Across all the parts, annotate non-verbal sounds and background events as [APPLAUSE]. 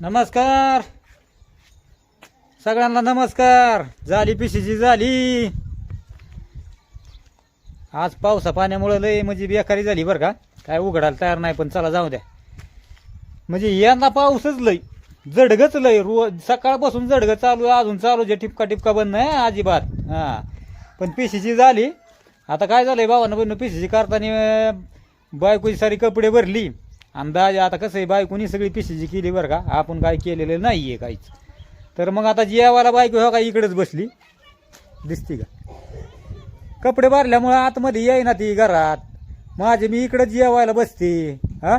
नमस्कार. सगळ्यांना नमस्कार. झाली पिशीची झाली. आज पावसा पाण्यामुळं लय म्हणजे बेकारी झाली बरं का. काय उघडायला तयार नाही पण चला जाऊ द्या. म्हणजे यांना पाऊसच लय जडगच लय. रोज सकाळपासून जडगं चालू आहे अजून चालू जे टिपका टिपका बंद नाही अजिबात. हां. पण पिशीची झाली. आता काय झालंय भावानं बहिणं पिशीची करताना बायकोची सारी कपडे भरली. अंदाज आता कसं आहे बायकोनी सगळी पिशीची केली बरं का? आपण काय केलेलं नाही आहे काहीच. तर मग आता जेवायला बायको हो का इकडेच बसली? दिसती का? कपडे भरल्यामुळं आतमध्ये येईना ती घरात. माझे मी इकडं जेवायला बसते हां?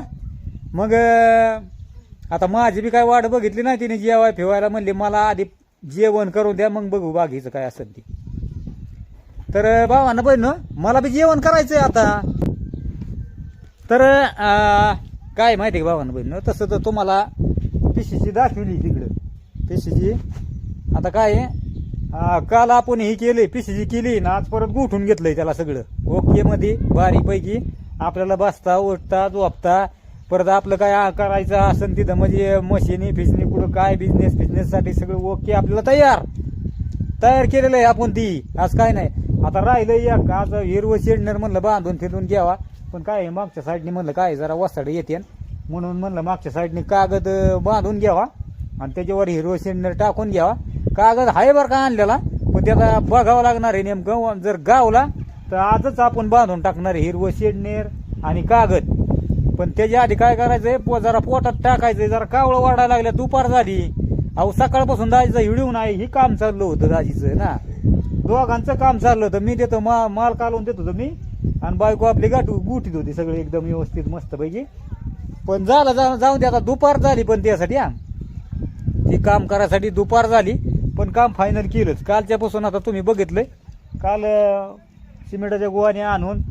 मग आता माझी बी काय वाट बघितली नाही तिने जेवाय फिवायला म्हणले मला आधी जेवण करून द्या मग बघू बाकीचं काय असेल ती. तर भावानं बहिण मला बी जेवण करायचं आहे आता. तर आ, काय माहिती का भावानं बहिण तसं तर तुम्हाला पिशीची दाखवली तिकडं. पिशीची? आता काय आहे, काल आपण ही केली पिशीची केली ना आज परत गोठून घेतलंय त्याला सगळं. ओके मध्ये बारीपैकी आपल्याला बसता उठता झोपता. परत आपलं काय करायचं असेल तिथं म्हणजे मशिनी फिशनी कुठं काय बिझनेस बिझनेससाठी सगळं ओके आपल्याला तयार. तयार केलेलं आहे आपण ती. आज काय नाही. आता राहिलं एक आज हिरवं शेडणार म्हणलं बांधून फिरून घ्यावा. पण काय आहे, मागच्या साईडने म्हणलं काय जरा वसाड येते. म्हणून म्हणलं मागच्या साईडने कागद अं, बांधून घ्यावा आणि त्याच्यावर हिरवं सिलेंडर टाकून घ्यावा. कागद आहे बरं का आणलेला पण त्याला बघावं लागणार आहे नेमकं. जर गावला तर आजच आपण बांधून टाकणार आहे हिरवं शेडनेर आणि कागद. पण त्याच्या आधी काय करायचंय? पो- जरा पोटात टाकायचंय. जरा कावळं वाढायला लागल्या दुपार झाली. अहो सकाळपासून दाजीचा हिडून नाही ही काम चाललं होतं दाजीचं ना. दोघांचं काम चाललं होतं. मी देतो मा माल कालवून देत होतो मी. आणि बायको आपली गाठू गुठीत होती सगळे एकदम व्यवस्थित मस्तपैकी पण झालं जा जाऊन दे आता दुपार झाली पण त्यासाठी हा. ती काम करायसाठी दुपार झाली पण काम फायनल केलंच. कालच्यापासून आता तुम्ही बघितलं काल सिमेंटाच्या गोवाने आणून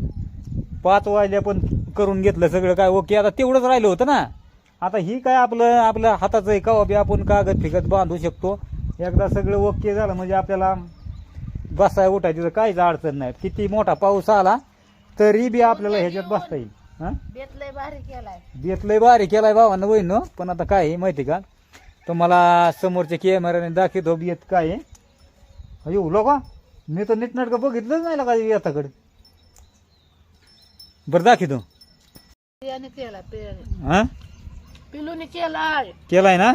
पाच वाजल्या पण करून घेतलं सगळं काय ओके. आता तेवढंच राहिलं होतं ना. आता ही काय आपलं आपल्या हाताचं आहे का? बी आपण कागद फिगत बांधू शकतो. एकदा सगळं ओके झालं म्हणजे आपल्याला बसाय उठायची काहीच अडचण नाही. किती मोठा पाऊस आला तरी बी आपल्याला ह्याच्यात बसता येईल. हां? बेतलय भारी केलाय. बेत लय भारी केलाय भावानं वहिन. पण आता काय आहे माहिती का? तुम्हाला समोरच्या कॅमेऱ्याने दाखवतो बेत काय आहे. येऊ लोक मी तर नीटनाटकं बघितलंच नाही का येताकडे बरं दाखवतो. पियाने हा? पिलूने केलाय. केलाय ना?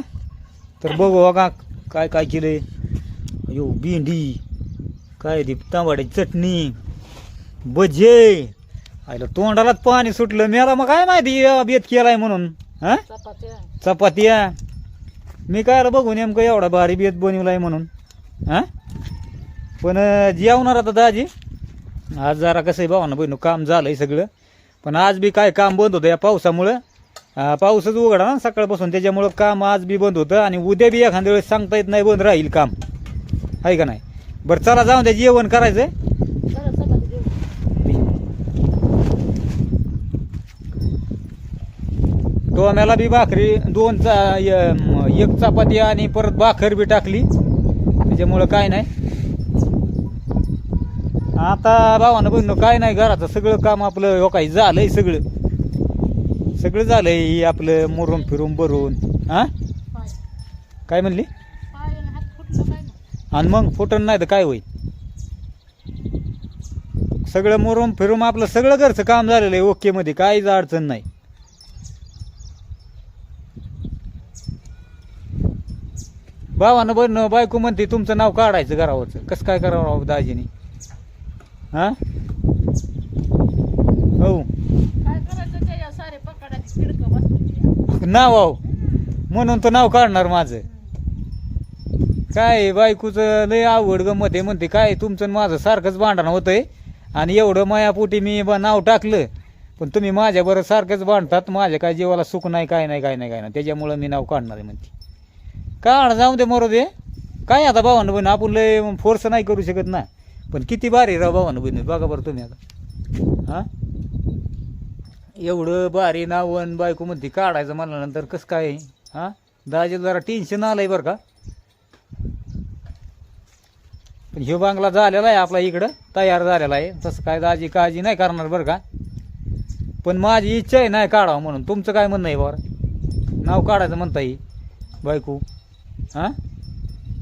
तर बघू बघा काय काय केलंय. अयो भेंडी काय ती? तांबड्याची चटणी. भजे आयला तोंडालाच पाणी सुटलं. मला मग काय माहिती अं, बेत केलाय म्हणून हा? चपात्या. चपात्या. मी काय बघू नेमकं एवढा भारी बेत बनवलाय म्हणून हा? पण जेवणार आता दाजी. आज जरा कसं आहे भावानं बहिणू काम झालंय सगळं. पण आज बी काय काम बंद होतं या पावसामुळं. पाऊसच उघडा ना सकाळपासून. त्याच्यामुळं काम आज बी बंद होतं आणि उद्या बी एखाद्या वेळेस सांगता येत नाही बंद राहील काम. आहे का नाही? बरं चला जाऊन द्या जेवण करायचंय जरा चपाती देऊ टोम्याला बी भाकरी दोन चा य- एक चपाती आणि परत भाकर बी टाकली. त्याच्यामुळं काय नाही. आता भावानं बघ काय नाही घराचं सगळं काम आपलं हो काही झालंय सगळं. सगळं झालंय आपलं मुरुम फिरून भरून. हा काय म्हणली? आणि आणि मग फुटण नाही तर काय होईल? सगळं मुरुम फिरून आपलं सगळं घरचं काम झालेलं आहे ओके मध्ये काहीच अडचण नाही. भावानं बन बायको म्हणते तुमचं नाव काढायचं घरावरचं. कसं काय करावं राव दाजीने? हा? हो. नाव आहो. म्हणून तर नाव काढणार माझं. काय बायकोचं लय आवड गंमत आहे. म्हणते काय तुमचं आणि माझं सारखंच भांडण होतंय? आणि एवढं मायापोटी मी ब- नाव टाकलं पण तुम्ही माझ्याबरोबर सारखंच भांडतात. माझ्या काय जीवाला सुख नाही काय नाही काय नाही काय नाही. त्याच्यामुळं मी नाव काढणार आहे म्हणते. काढ जाऊ दे मरू दे. काय आता भावानं बहिण आपण लय फोर्स नाही करू शकत ना. पण किती भारी राव भावानं बहिणी बघा बरं तुम्ही आता. हां? एवढं भारी नावन बायको म्हणते काढायचं म्हणल्यानंतर कसं काय? हां? दाजे जरा टेन्शन आलंय बरं का? पण ह्यो बांगला झालेला आहे आपला इकडं तयार झालेला आहे. तसं काय दाजी काळजी नाही करणार बरं का? पण माझी इच्छा आहे नाही काढावं म्हणून. तुमचं काय म्हणणं आहे बरं? नाव काढायचं म्हणता येईल बायको. हा?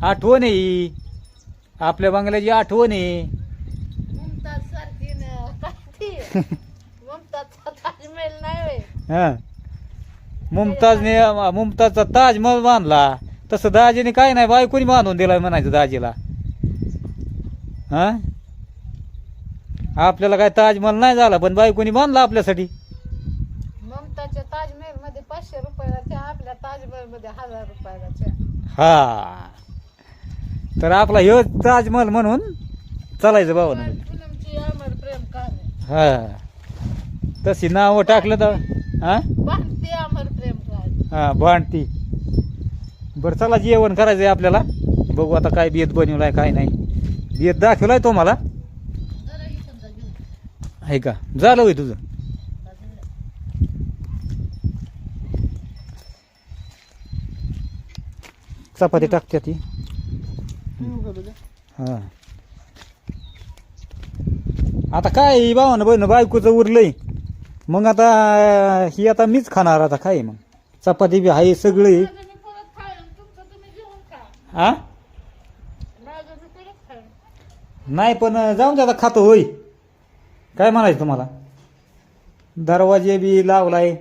आठवण आहे. ही आपल्या बंगल्याची आठवण आहे. मुमताज सारखी न- काय ती? [LAUGHS] मुमताजचा ताजमहल नाही होय. हा. मुमताजने मुमताजचा ताजमहल बांधला. तसं दाजीने काय नाही बायकोनी बांधून दिला म्हणायचं दाजीला. हा? आपल्याला काय ताजमहल नाही झाला पण बायकोनी बांधला आपल्यासाठी. ममताच्या ताजमहलमध्ये पाचशे रुपयाला आपल्या ताजमहलमध्ये हजार रुपयाला हा. तर आपला ह्यो ताजमहल म्हणून चालायचं बाबा प्रेम कहाणी. हा. तशी नावं टाकलं तर हा? बांधते अमर प्रेम कहाणी. हा भांडती. बरं चला जेवण करायचं आहे आपल्याला. बघू आता काय बेत बनवलाय काय नाही. बेत दाखवलाय तो मला. आहे का? झालं होय तुझं. चपाती टाकते ती. हा. आता काय भावानं बहिण बायकोचं उरलंय. मग आता ही आता मीच खाणार आता काय मग? चपाती बी आहे सगळं. हा नाही पण जाऊन दे आता खातो होय. काय म्हणायचं तुम्हाला? दरवाजे बी लावलाय.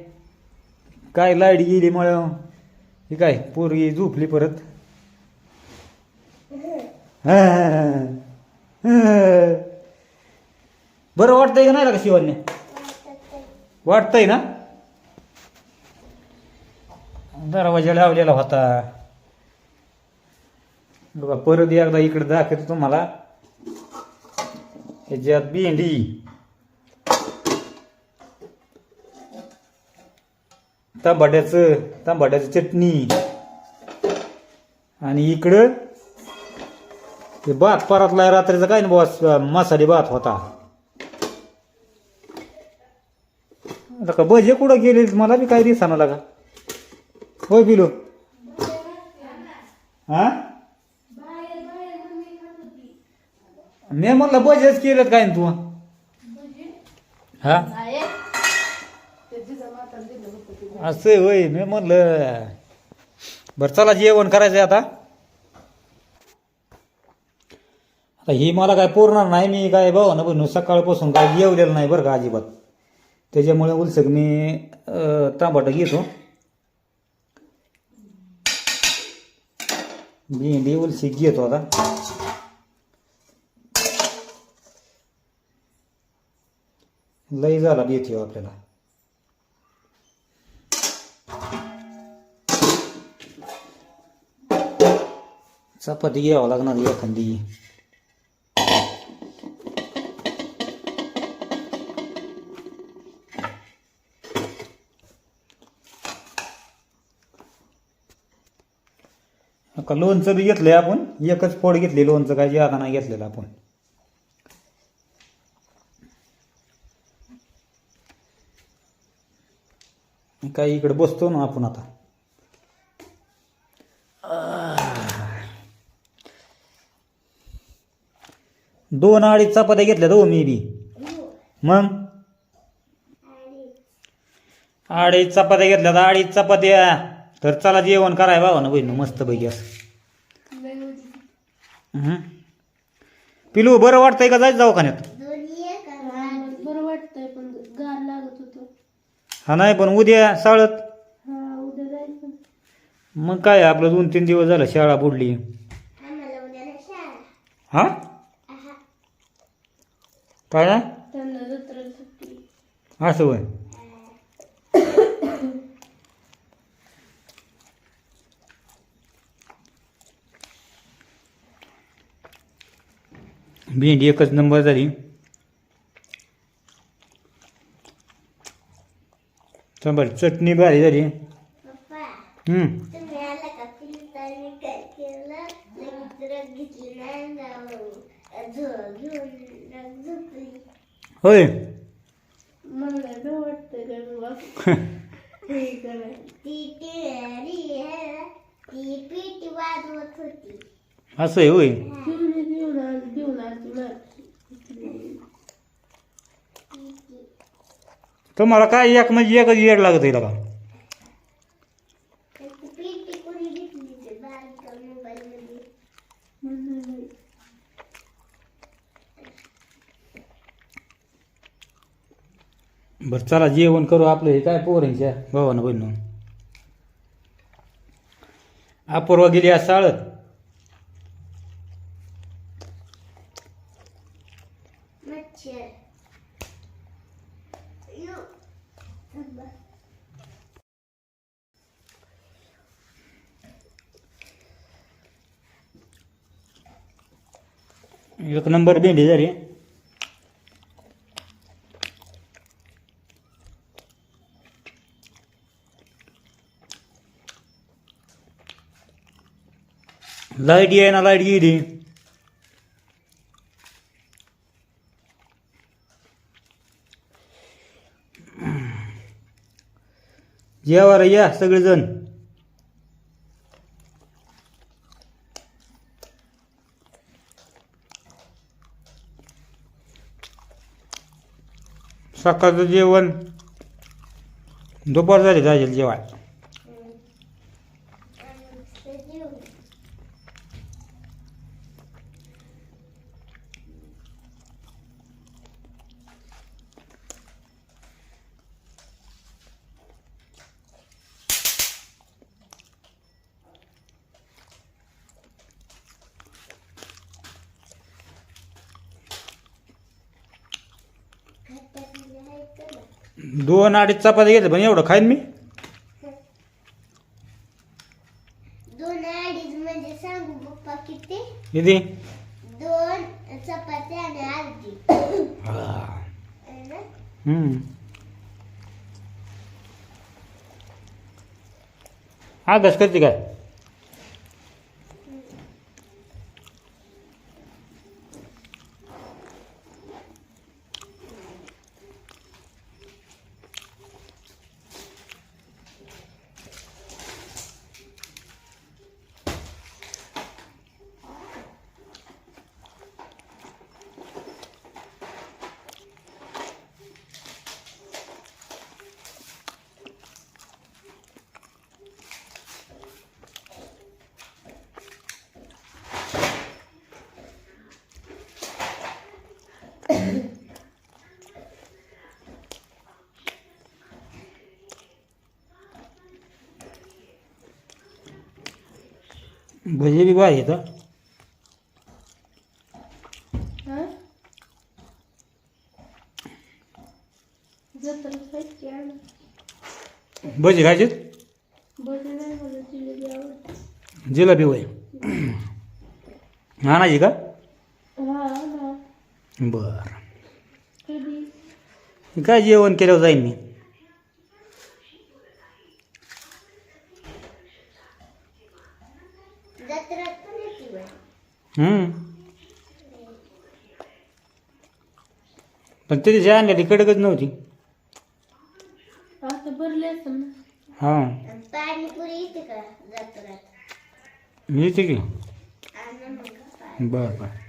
काय लाइट गेली मळ. ही काय पोरगी झोपली परत? [LAUGHS] बरं वाटतंय का नाही का शिवान्य वाटतंय ना? दरवाजा लावलेला होता. बघा परत एकदा इकडे दाखवतो तुम्हाला. ह्याच्यात भेंडी. तांबाट्याचं तांबाट्याचं चटणी. आणि इकडं ते भात परातला रात्रीचा काय ना बॉस मसाले भात होता. आता का भजे कुठं गेले? मला बी काय दिसाना लागा. होय बिलो हा मी म्हणलं बजेच केलेत काय न तू? हा नाही ते जिजा माता दिलं होतं ते असं आहे होय मी म्हणलं बरं चला जेवण करायचं आता. आता ही मला काय पुरणार नाही मी काय भाऊ ना बनू सकाळपासून काय जेवलेलं नाही बरं का अजिबात. त्याच्यामुळे उलसक मी अं, घेतो. भेंडी उलसी घेतो आता. लई झाला बेत आपल्याला. चपाती घ्यावं लागणार एखादी का लोणचं बी घेतलंय आपण एकच फोड घेतली लोणचं काय ज्यादा नाही घेतलेलं आपण काय इकडे बसतो ना आपण आता दोन अडीच चपात्या घेतल्या हो मी बी. मग? अडीच चपात्या घेतल्या तर अडीच चपात्या. तर चला जेवण कराय बाबा ना बहिण मस्त पैकी असं. पिलू बरं वाटतंय का जायचं दवाखान्यात? बरं वाटतंय पण गार लागत होतं. हा नाही पण उद्या साळत हा मग काय आपलं दोन तीन दिवस झालं शाळा बुडली. हा? काय ना? असं होय. भेंडी एकच नंबर झाली. सांबार चटणी भारी झाली हम्म तुम्ही आला का फिरताना काय केलं लगेच रग घेतली नाही जाऊन झो- घेऊन रग झोपली होय मला काय वाटतंय काय बाबा हे करायचं ती टिळरी आहे ती पीठ वाजवत [LAUGHS] होती. असं आहे होय. तुम्हाला काय एक म्हणजे एकच येड लागत आहे का ती पीठ कोणी घेतली ते बारीक मोबाईल मध्ये बरं चला जेवण करू आपलं हे काय पोरांच्या भावानं बहिणं अपूर्वा गेली आज थांबा. एक नंबर भेंडी झाली. लाइट आहे ना लाइट गेली. जेवायला या सगळेजण. सकाळचं जेवण. दुपार झाले जायचे जेवाय आणि ते जेवू. खट्टामध्ये आहे का ना? दोन अडीच चपाती घेतलं पण एवढं खाईन मी दोन अडीच म्हणजे सांगू पप्पा किती किती दोन चपात्या आणि अर्धी हा. ना? हम्म. करते काय भजे बी बाय येतं. भजी खायचे जिलेबी वय आणायची का? बर. काय जेवण केल्यावर जाईन मी जत्रात पण येते बा. हम्म. पण तिथे आणलेली कडकच नव्हती. आता भरले असेल ना. हां. पाणीपुरी येते का येते बरं.